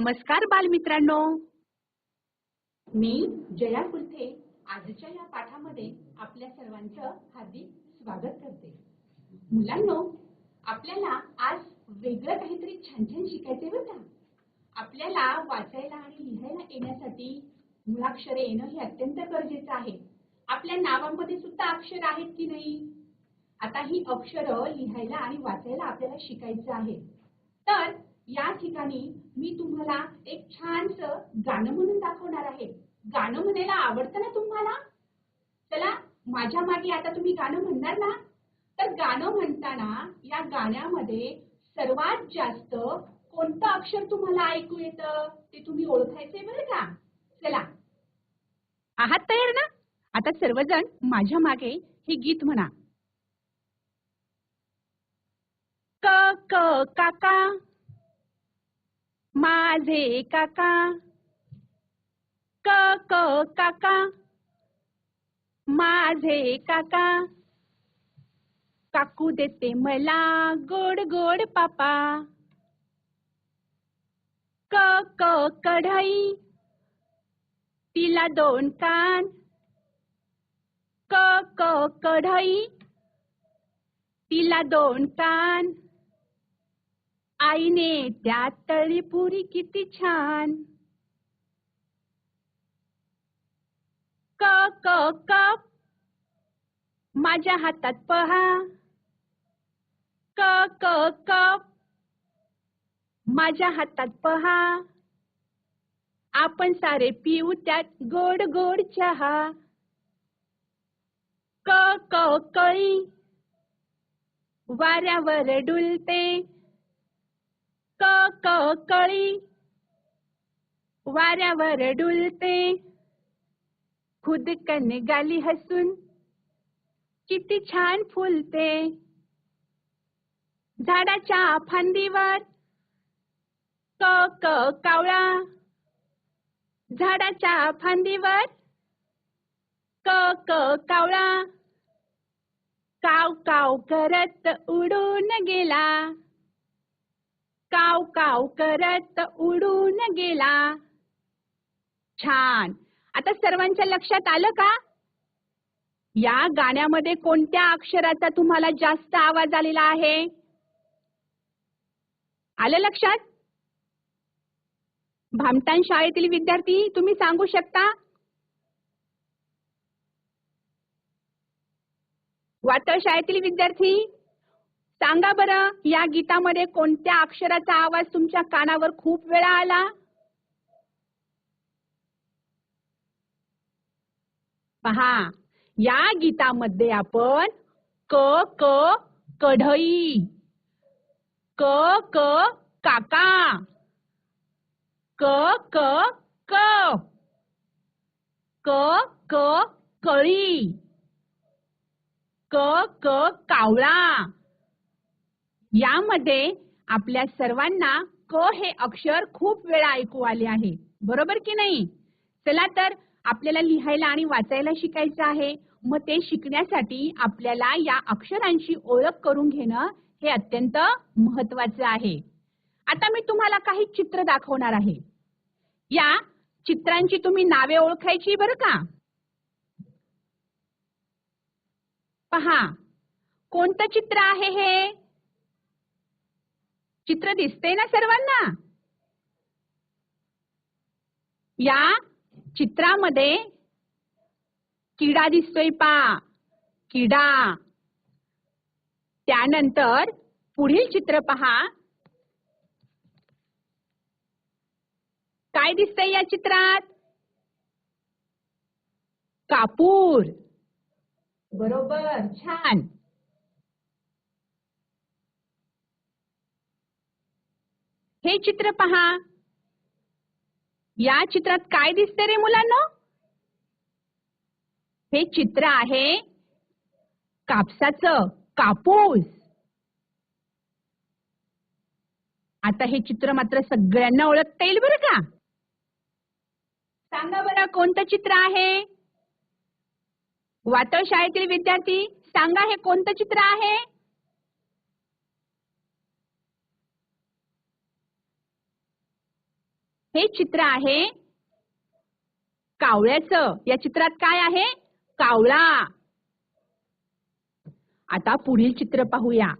नमस्कार बालमित्रांनो. मी जया कुलथे आजच्या या पाठामध्ये आपल्या सर्वांचं हार्दिक स्वागत करते. मुलांनो आपल्याला आज वेगळं काहीतरी छान छान शिकायचे बरं का? आपल्याला वाचायला आणि लिहायला येण्यासाठी मुळाक्षरे येणं हे अत्यंत गरजेचं आहे. आपल्या नावामध्ये सुद्धा अक्षर आहेत की नाही? आता ही अक्षरं लिहायला आणि वाचायला आपल्याला शिकायचं आहे. तर या ठिकाणी मी तुम्हाला एक छानस गाणं म्हणून दाखवणार आहे. गाणं म्हणायला आवडतं ना तुम्हाला? चला माझ्या मागे आता तुम्ही गाणं म्हणणार ना? तर गाणं म्हणताना या गाण्यामध्ये सर्वात जास्त कोणतं अक्षर तुम्हाला ऐकू येतं? ते तुम्ही ओळखायचंय बरं का? चला. आहात तयार ना? आता सर्वजण माझ्या मागे हे गीत म्हणा. क क काका. माझे काका. क क काका. माझे काका. काकू देते मला गोड गोड पापा. क क कढई. तिला दोन कान. क क कढई. तिला दोन कान. आईने त्यात तळी पुरी किती छान. क क कप माझ्या हातात पहा. क क कप माझ्या हातात पहा. आपण सारे पिऊ त्यात गोड गोड चहा. क क कळी. वाऱ्यावर डुलते. क क कळी. वाऱ्यावर डुलते. खुदकन गाली हसून. किती छान फुलते. झाडाच्या फांदीवर. क क कावळा. झाडाच्या फांदीवर. क क कावळा. काव काव करत उडून गेला. काव काव करत उडून गेला. छान. आता सर्वांच्या लक्षात आलं का? या गाण्यामध्ये कोणत्या अक्षराचा तुम्हाला जास्त आवाज आलेला आहे? आलं लक्षात? भामटान शाळेतील विद्यार्थी तुम्ही सांगू शकता? वातळ शाळेतील विद्यार्थी सांगा बरं या गीतामध्ये कोणत्या अक्षराचा आवाज तुमच्या कानावर खूप वेळा आला? पहा या गीतामध्ये आपण क क कढई क क काका क क क क क कळी क क कावळा यामध्ये आपल्या सर्वांना क हे अक्षर खूप वेळा ऐकू आले आहे. बरोबर की नाही? चला तर आपल्याला लिहायला आणि वाचायला शिकायचं आहे. मग ते शिकण्यासाठी आपल्याला या अक्षरांची ओळख करून घेणं हे अत्यंत महत्वाचं आहे. आता मी तुम्हाला काही चित्र दाखवणार आहे. या चित्रांची तुम्ही नावे ओळखायची बरं का? पहा. कोणतं चित्र आहे हे? चित्र दिसते ना सर्वांना? या चित्रामध्ये किडा दिसतोय पा. किडा. त्यानंतर पुढील चित्र पहा. काय दिसतंय या चित्रात? कापूर. बरोबर छान. हे चित्र पहा. या चित्रात काय दिसते रे मुलांना? हे चित्र आहे कापसाचं कापूस. आता हे चित्र मात्र सगळ्यांना ओळखता येईल बरं का? सांगा बरं कोणतं चित्र आहे? वातळ शाळेतील विद्यार्थी सांगा हे कोणतं चित्र आहे? हे चित्र आहे कावळ्याचं. या चित्रात काय आहे? कावळा. आता पुढील चित्र पाहूया.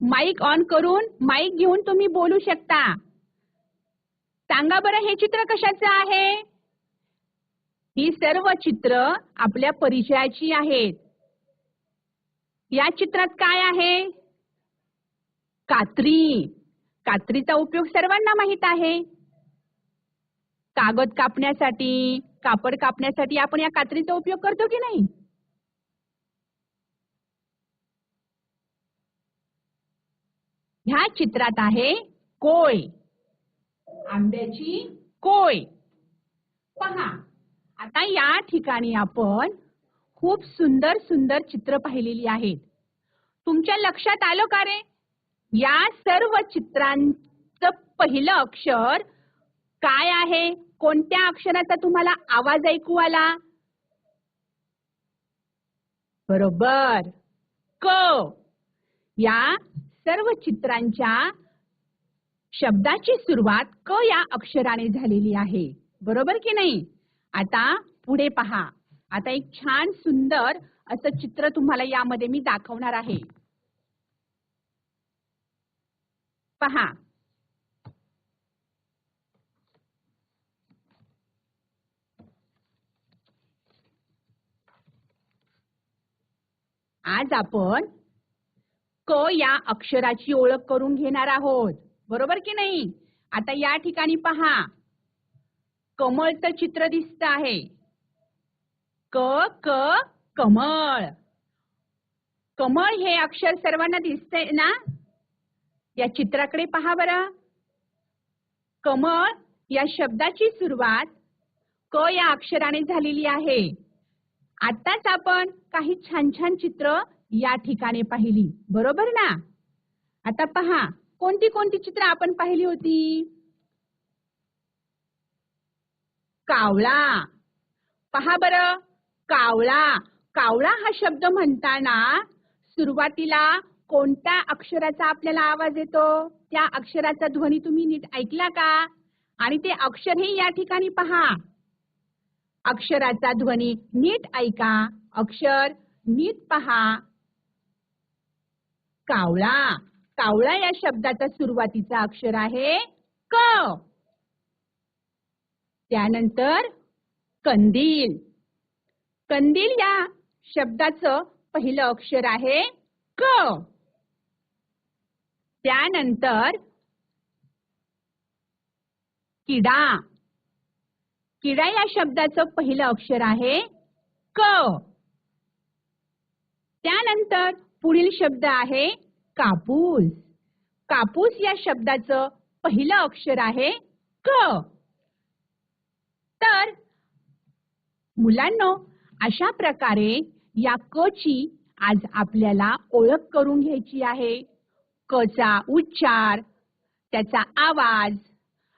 माईक ऑन करून माईक घेऊन तुम्ही बोलू शकता. सांगा बरं हे चित्र कशाचं आहे? ही सर्व चित्र आपल्या परिचयाची आहेत. या चित्रात काय आहे? कात्री. कात्रीचा उपयोग सर्वांना माहीत आहे. कागद कापण्यासाठी कापड कापण्यासाठी आपण या कात्रीचा उपयोग करतो की नाही? ह्या चित्रात आहे कोय. आंब्याची कोय. पहा आता या ठिकाणी आपण खूप सुंदर सुंदर चित्र पाहिलेली आहेत. तुमच्या लक्षात आलं का रे? या सर्व चित्रांचं पहिलं अक्षर काय आहे? कोणत्या अक्षराचा तुम्हाला आवाज ऐकू आला? बरोबर. क. या सर्व चित्रांच्या शब्दाची सुरुवात क या अक्षराने झालेली आहे. बरोबर की नाही? आता पुढे पहा. आता एक छान सुंदर असं चित्र तुम्हाला यामध्ये मी दाखवणार आहे. पहा. आज आपण क या अक्षराची ओळख करून घेणार आहोत. बरोबर की नाही? आता या ठिकाणी पहा. कमळचं चित्र दिसत आहे. क क कमळ. कमळ हे अक्षर सर्वांना दिसतंय ना? या चित्राकडे पहा बरं. कमळ या शब्दाची सुरुवात क या अक्षराने झालेली आहे. आताच आपण काही छान छान चित्र या ठिकाणी पाहिली. बरोबर ना? आता पहा कोणती कोणती चित्र आपण पाहिली होती? कावळा. पहा बर कावळा. कावळा हा शब्द म्हणताना सुरुवातीला कोणत्या अक्षराचा आपल्याला आवाज येतो? त्या अक्षराचा ध्वनी तुम्ही नीट ऐकला का? आणि ते अक्षर हे या ठिकाणी पहा. अक्षराचा ध्वनी नीट ऐका. अक्षर नीट पहा. कावळा. कावळा या शब्दाचा सुरुवातीचा अक्षर आहे क. त्यानंतर कंदील. कंदील या शब्दाचं पहिलं अक्षर आहे क. त्यानंतर किडा. किडा या शब्दाचं पहिलं अक्षर आहे क. त्यानंतर पुढील शब्द आहे कापूस. कापूस या शब्दाचं पहिलं अक्षर आहे क. तर मुलांनो अशा प्रकारे या क ची आज आपल्याला ओळख करून घ्यायची आहे. क चा उच्चार त्याचा आवाज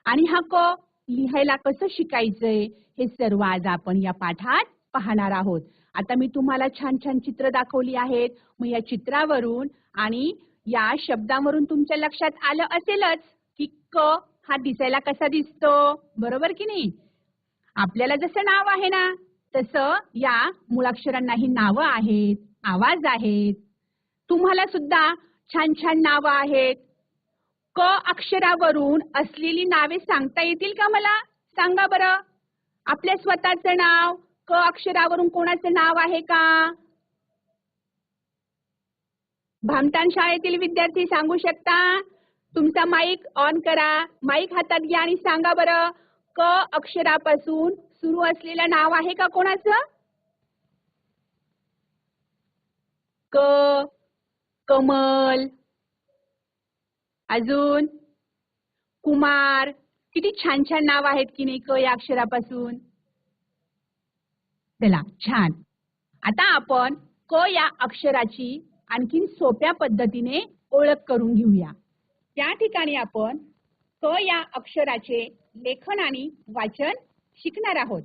आणि हा क लिहायला कसं शिकायचंय हे सर्व आज आपण या पाठात पाहणार आहोत. आता मी तुम्हाला छान छान चित्र दाखवली आहेत. मग या चित्रावरून आणि या शब्दावरून तुमच्या लक्षात आलं असेलच की क हा दिसायला कसा दिसतो. बरोबर की नाही? आपल्याला जसं नाव आहे ना तसं या मुळाक्षरांनाही नावं आहेत आवाज आहेत. तुम्हाला सुद्धा छान छान नावं आहेत. क अक्षरावरून असलेली नावे सांगता येतील का मला? सांगा बरं. आपल्या स्वतःचं नाव क अक्षरावरून कोणाचं नाव आहे का? भामटान शाळेतील विद्यार्थी सांगू शकता? तुमचा माईक ऑन करा. माईक हातात घ्या आणि सांगा बरं. क अक्षरापासून सुरू असलेलं नाव आहे का कोणाचं? क कमल. अजून? कुमार. किती छान छान नाव आहेत की नाही क या अक्षरापासून? चला छान. आता आपण क या अक्षराची आणखीन सोप्या पद्धतीने ओळख करून घेऊया. त्या ठिकाणी आपण क या अक्षराचे लेखन आणि वाचन शिकणार आहोत.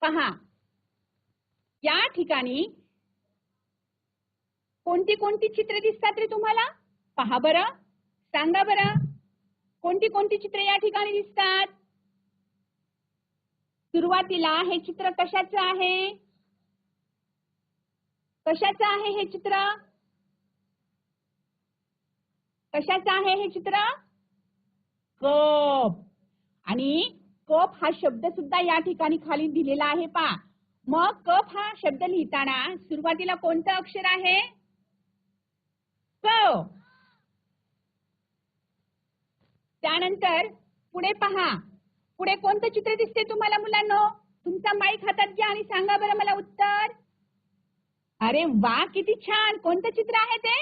पहा. या ठिकाणी कोणती कोणती चित्र दिसतात रे तुम्हाला? पहा बरं. सांगा बरं. कोणती कोणती चित्र या ठिकाणी दिसतात? सुरुवातीला हे चित्र कशाचं आहे? कशाचं आहे हे चित्र? कशाचं आहे हे चित्र? कप. आणि कप हा शब्द सुद्धा या ठिकाणी खाली दिलेला आहे पा मग कप हा शब्द लिहिताना सुरुवातीला कोणतं अक्षर आहे? क. त्यानंतर पुढे पहा. पुढे कोणतं चित्र दिसते तुम्हाला मुलांनो? तुमचा माईक हातात घ्या आणि सांगा बरं मला उत्तर. अरे वा किती छान! कोणतं चित्र आहे ते?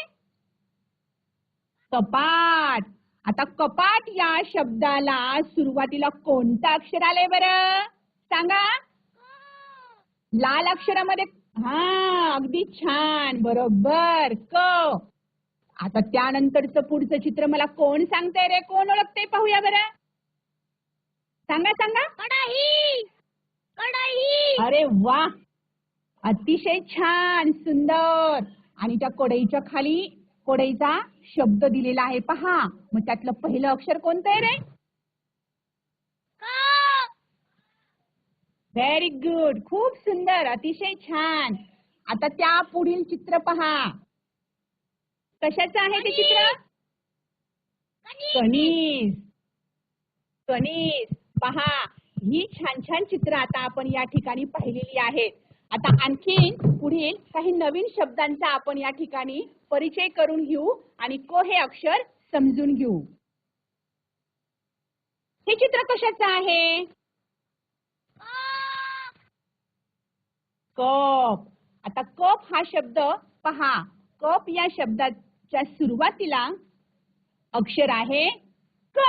कपाट. आता कपाट या शब्दाला सुरुवातीला कोणतं अक्षर आलंय बरं? सांगा. लाल अक्षरामध्ये हा अगदी छान बरोबर क. आता त्यानंतरचं पुढचं चित्र मला कोण सांगतंय रे? कोण ओळखते पाहूया बरं. सांगा सांगा. कढाई. कढाई. अरे वा अतिशय छान सुंदर. आणि त्या कोडईच्या खाली कोडईचा शब्द दिलेला आहे. पहा मग त्यातलं पहिलं अक्षर कोणतं आहे रे? का व्हेरी गुड खूप सुंदर अतिशय छान. आता त्या पुढील चित्र पहा. कशाचं आहे ते चित्र? कणीस. कणीस. पहा ही छान छान चित्र आता आपण या ठिकाणी पाहिलेली आहेत आता आणखीन पुढील काही नवीन शब्दांचा आपण या ठिकाणी परिचय करून घेऊ आणि को हे अक्षर समजून घेऊ. हे चित्र कशाचं आहे? कप. आता कप हा शब्द पहा. कप या शब्दाच्या सुरुवातीला अक्षर आहे क.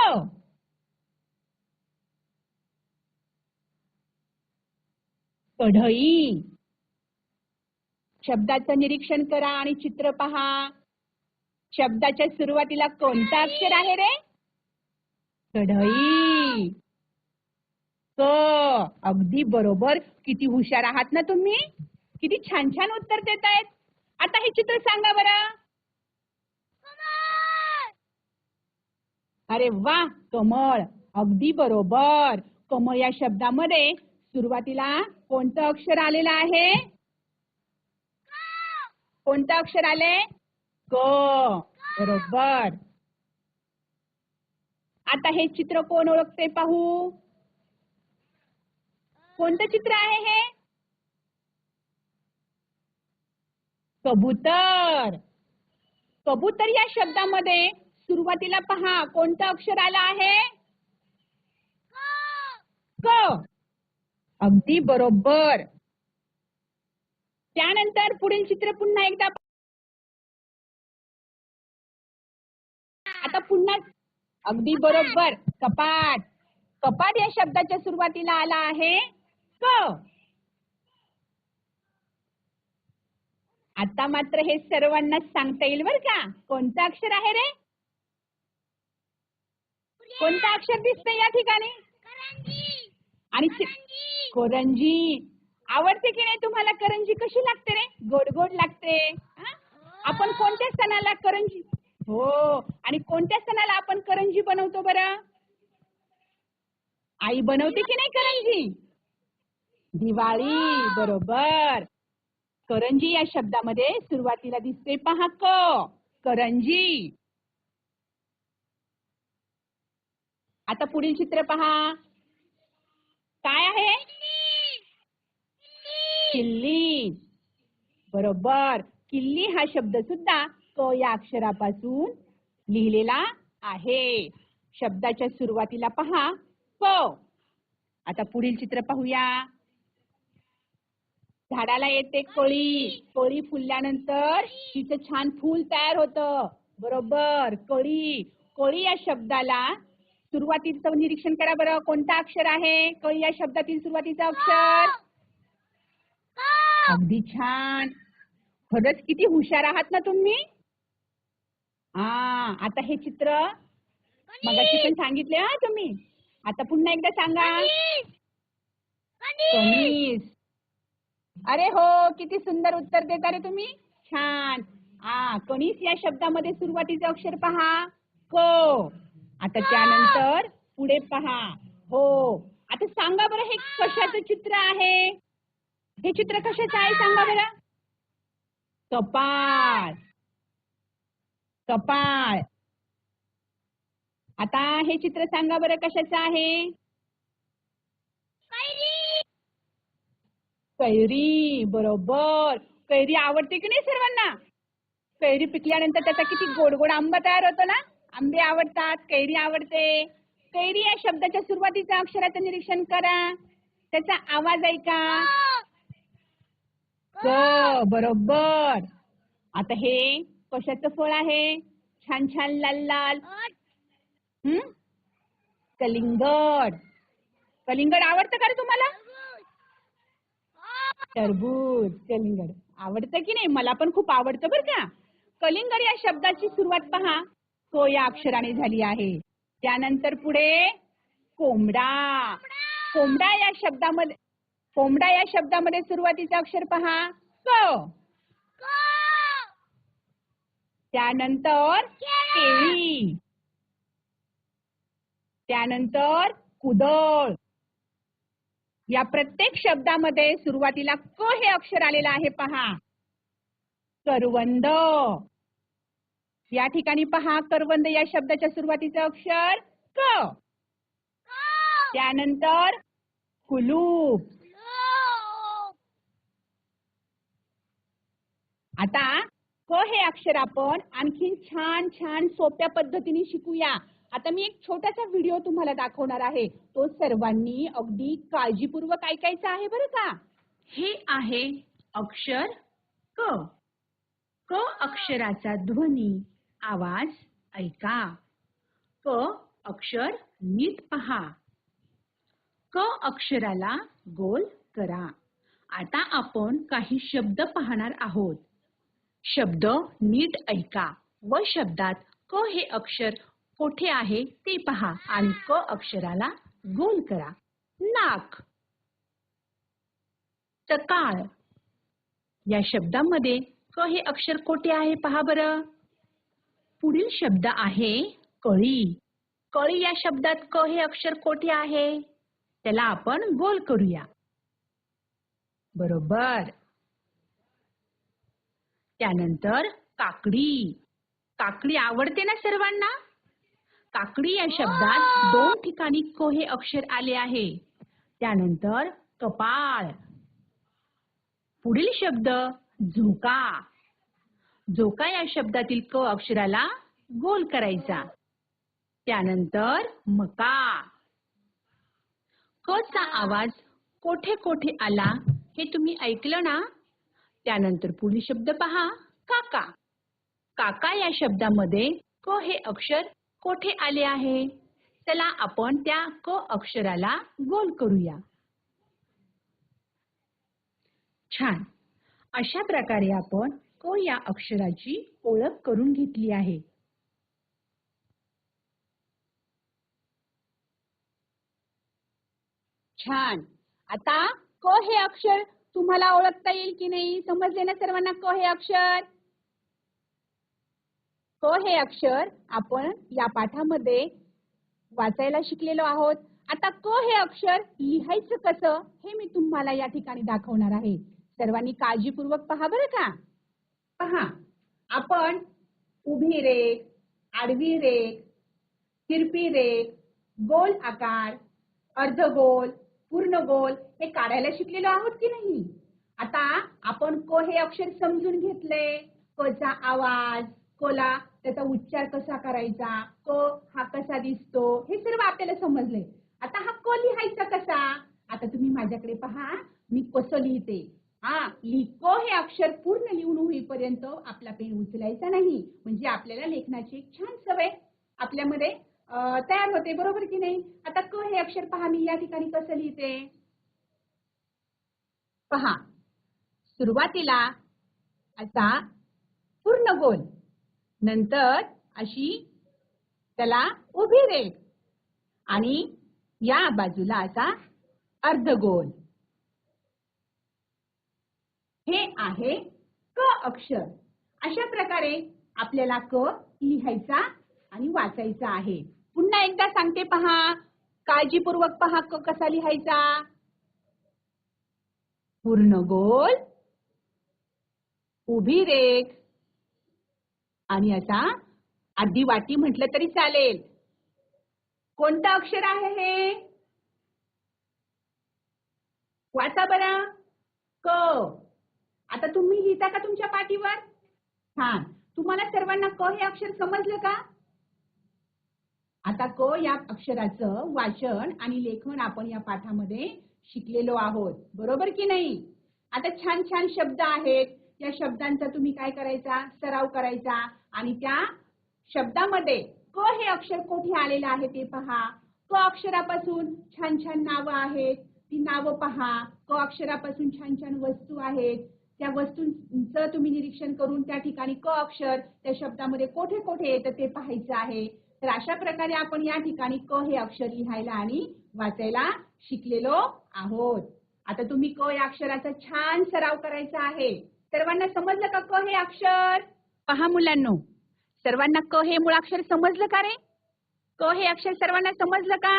कढई शब्दाचं निरीक्षण करा आणि चित्र पहा. शब्दाच्या सुरुवातीला कोणता अक्षर आहे रे? कढई क. अगदी बरोबर. किती हुशार आहात ना तुम्ही? किती छान छान उत्तर देत आहेत आता हे चित्र सांगा बरं. अरे वा कमळ. अगदी बरोबर. कमळ या शब्दामध्ये सुरुवातीला कोणतं अक्षर आलेलं आहे? कोणतं अक्षर आले क. बरोबर. आता हे चित्र कोण ओळखते पाहू? कोणतं चित्र आहे हे? कबूतर. कबूतर या शब्दामध्ये सुरुवातीला पहा कोणतं अक्षर आलं आहे? क. अगदी बरोबर. त्यानंतर पुढील चित्र पुन्हा एकदा आता पुन्हा अगदी बरोबर. कपाट कपाट या शब्दाच्या सुरुवातीला आला आहे. क. आता मात्र हे सर्वांना सांगता येईल बर का. कोणतं अक्षर आहे रे? कोणतं अक्षर दिसतंय या ठिकाणी? आणि करंजी आवडते की नाही तुम्हाला करंजी कशी लागते रे? गोड गोड लागते आपण कोणत्या सणाला करंजी? हो. आणि कोणत्या सणाला आपण करंजी बनवतो बरं? आई बनवते की नाही करंजी? दिवाळी. बरोबर. करंजी या शब्दामध्ये सुरुवातीला दिसते. पहा क. करंजी. आता पुढील चित्र पहा. काय आहे? किल्ली. बरोबर. किल्ली हा शब्द सुद्धा क या अक्षरापासून लिहिलेला आहे. शब्दाच्या सुरुवातीला पहा प. आता पुढील चित्र पाहूया. झाडाला येते कळी. कळी फुलल्यानंतर तिचं छान फूल तयार होतं. बरोबर. कळी. कळी या शब्दाला सुरुवातीचं निरीक्षण करा बरं. कोणता अक्षर आहे? या शब्दातील सुरुवातीचं अक्षर. अगदी छान. खरंच किती हुशार आहात ना तुम्ही? हा आता हे चित्र मगाशी पण सांगितले हा तुम्ही. आता पुन्हा एकदा सांगा. कणीस अरे हो किती सुंदर उत्तर देता रे तुम्ही. छान. हा कणीस या शब्दामध्ये सुरुवातीचं अक्षर पहा. क. आता त्यानंतर पुढे पहा. हो. आता सांगा बरं हे कशाचं चित्र आहे? हे चित्र कशाचं आहे सांगा बरं? कपाळ. कपाळ. आता हे चित्र सांगा बरं कशाचं आहे? कैरी. कैरी बरोबर. कैरी आवडते की नाही सर्वांना? कैरी पिकल्यानंतर त्याचा किती गोड गोड आंबा तयार होतो ना? आंबे आवडतात कैरी आवडते. कैरी या शब्दाच्या सुरुवातीच्या अक्षराचं निरीक्षण करा. त्याचा आवाज ऐका. क बरोबर. आता हे कशाचं फळ आहे? छान छान लाल लाल. हम्म कलिंगड. कलिंगड आवडतं का रे तुम्हाला? टरबूज कलिंगड. आवडतं की नाही? मला पण खूप आवडतं बरं का. कलिंगड या शब्दाची सुरुवात पहा. तो या अक्षराने झाली आहे. त्यानंतर पुढे कोंबडा. कोंबडा या शब्दामध्ये कोंबडा या शब्दामध्ये सुरुवातीचा अक्षर पहा. क. त्यानंतर केळी. त्यानंतर कुदळ. या प्रत्येक शब्दामध्ये सुरुवातीला क हे अक्षर आलेलं आहे पहा. करवंद. या ठिकाणी पहा करवंद या शब्दाच्या सुरुवातीचं अक्षर क. त्यानंतर कुलूप आता क हे अक्षर आपण आणखीन छान छान सोप्या पद्धतीने शिकूया. आता मी एक छोटासा व्हिडिओ तुम्हाला दाखवणार आहे. तो सर्वांनी अगदी काळजीपूर्वक ऐकायचा आहे बरं का? हे आहे अक्षर क. क अक्षराचा ध्वनी. आवाज ऐका. क अक्षर नीट पहा. क अक्षराला गोल करा. आता आपण काही शब्द पाहणार आहोत. शब्द नीट ऐका व शब्दात क हे अक्षर कोठे आहे ते पहा आणि क अक्षराला गोल करा. नाक. सकाळ या शब्दामध्ये क हे अक्षर कोठे आहे पहा बरं. पुढील शब्द आहे कळी. कळी या शब्दात क हे अक्षर कोठे आहे? त्याला आपण गोल करूया. बरोबर. त्यानंतर काकडी. काकडी आवडते ना सर्वांना? काकडी या शब्दात दोन ठिकाणी क हे अक्षर आले आहे. त्यानंतर कपाळ. पुढील शब्द झोका. जो का या शब्दातील क अक्षराला गोल करायचा त्यानंतर मका. क चा आवाज कोठे कोठे आला हे तुम्ही ऐकलं ना? त्यानंतर पुढील शब्द पहा काका. काका या शब्दामध्ये क हे अक्षर कोठे आले आहे? चला आपण त्या क अक्षराला गोल करूया. छान. अशा प्रकारे आपण क या अक्षराची ओळख करून घेतली आहे. छान. आता क हे अक्षर तुम्हाला ओळखता येईल की नाही? समजले ना सर्वांना क हे अक्षर? क हे अक्षर आपण या पाठामध्ये वाचायला शिकलेलो आहोत. आता क हे अक्षर लिहायचं कसं हे मी तुम्हाला या ठिकाणी दाखवणार आहे. सर्वांनी काळजीपूर्वक पहा बरं का? पहा आपण उभी रेख आडवी रेख तिरपी रेख गोल आकार अर्धगोल पूर्ण गोल हे काढायला शिकलेलो आहोत की नाही? आता आपण क हे अक्षर समजून घेतले. क चा आवाज कोला त्याचा उच्चार कसा करायचा क हा कसा दिसतो हे सर्व आपल्याला समजले. आता हा क लिहायचा कसा? आता तुम्ही माझ्याकडे पहा मी कसं लिहिते? हा लि क हे अक्षर पूर्ण लिहून होईपर्यंत आपला पेन उचलायचा नाही. म्हणजे आपल्याला लेखनाची एक छान सवय आपल्यामध्ये तयार होते. बरोबर की नाही? आता क हे अक्षर पहा मी या ठिकाणी कसं लिहिते? पहा. सुरुवातीला असा पूर्ण गोल. नंतर अशी त्याला उभी रेघ. आणि या बाजूला असा अर्धगोल हे आहे क अक्षर. अशा प्रकारे आपल्याला क लिहायचा आणि वाचायचा आहे. पुन्हा एकदा सांगते पहा. काळजीपूर्वक पहा क कसा लिहायचा. पूर्ण गोल. उभी रेख. आणि असा आधी वाटी म्हटलं तरी चालेल. कोणतं अक्षर आहे हे? वाचा बरा. क. आता तुम्ही लिहिता का तुमच्या पाठीवर? छान. तुम्हाला सर्वांना क हे अक्षर समजलं का? आता क या अक्षराचं वाचन आणि लेखन आपण या पाठामध्ये शिकलेलो आहोत. बरोबर की नाही? आता छान छान शब्द आहेत. या शब्दांचा तुम्ही काय करायचा? सराव करायचा. आणि त्या शब्दामध्ये क हे अक्षर कोठे आलेलं आहे ते पहा. क अक्षरापासून छान छान नावं आहेत. ती नावं पहा. क अक्षरापासून छान छान वस्तू आहेत. त्या वस्तूंचं तुम्ही निरीक्षण करून त्या ठिकाणी क अक्षर त्या शब्दामध्ये कोठे कोठे येतं ते पाहायचं आहे. तर अशा प्रकारे आपण या ठिकाणी क हे अक्षर लिहायला आणि वाचायला शिकलेलो आहोत. आता तुम्ही क या अक्षराचा छान सराव करायचा आहे. सर्वांना समजलं का क हे अक्षर? पहा मुलांनो सर्वांना क हे मुळाक्षर समजलं का रे? क हे अक्षर सर्वांना समजलं का?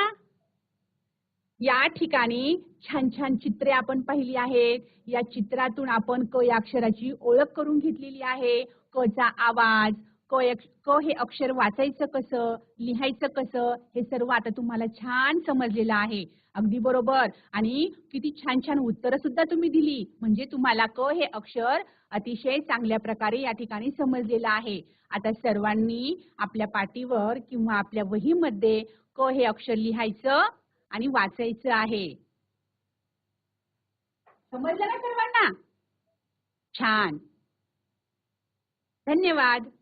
या ठिकाणी छान छान चित्रे आपण पाहिली आहेत या चित्रातून आपण क या अक्षराची ओळख करून घेतलेली आहे. क चा आवाज क क हे अक्षर वाचायचं कसं लिहायचं कसं हे सर्व आता तुम्हाला छान समजलेलं आहे. अगदी बरोबर. आणि किती छान छान उत्तरं सुद्धा तुम्ही दिली. म्हणजे तुम्हाला क हे अक्षर अतिशय चांगल्या प्रकारे या ठिकाणी समजलेलं आहे. आता सर्वांनी आपल्या पाटीवर किंवा आपल्या वहीमध्ये क हे अक्षर लिहायचं आणि वाचायचं आहे. समजलं ना सर्वांना? छान. धन्यवाद.